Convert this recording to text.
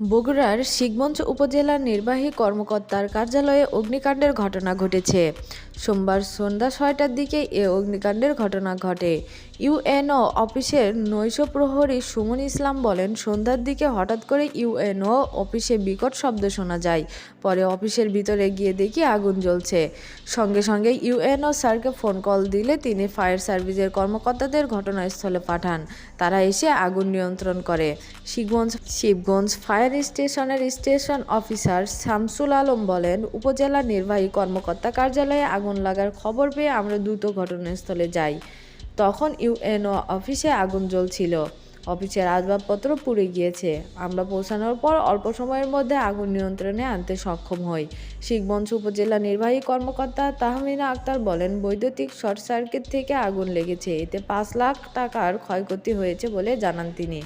বগুড়ার শিবগঞ্জ উপজেলার নির্বাহী কর্মকর্তার কার্যালয়ে অগ্নিকাণ্ডের ঘটনা ঘটেছে। সোমবার সন্ধ্যা ছয়টার দিকে এ অগ্নিকাণ্ডের ঘটনা ঘটে। ইউএনও অফিসের নৈশ প্রহরী সুমন ইসলাম বলেন, সন্ধ্যার দিকে হঠাৎ করে ইউএনও অফিসে বিকট শব্দ শোনা যায়। পরে অফিসের ভিতরে গিয়ে দেখি আগুন জ্বলছে। সঙ্গে সঙ্গে ইউএনও স্যারকে ফোন কল দিলে তিনি ফায়ার সার্ভিসের কর্মকর্তাদের ঘটনাস্থলে পাঠান। তারা এসে আগুন নিয়ন্ত্রণ করে। শিবগঞ্জ শিবগঞ্জ ফায়ার স্টেশনের স্টেশন অফিসার শামসুল আলম বলেন, উপজেলা নির্বাহী কর্মকর্তা কার্যালয়ে আগুন লাগার খবর পেয়ে আমরা দ্রুত ঘটনাস্থলে যাই। তখন ইউএনও অফিসে আগুন জ্বলছিল। অফিসের আসবাবপত্র পুড়ে গিয়েছে। আমরা পৌঁছানোর পর অল্প সময়ের মধ্যে আগুন নিয়ন্ত্রণে আনতে সক্ষম হই। শিখগঞ্জ উপজেলা নির্বাহী কর্মকর্তা তাহমিনা আক্তার বলেন, বৈদ্যুতিক শর্ট সার্কিট থেকে আগুন লেগেছে। এতে পাঁচ লাখ টাকার ক্ষয়ক্ষতি হয়েছে বলে জানান তিনি।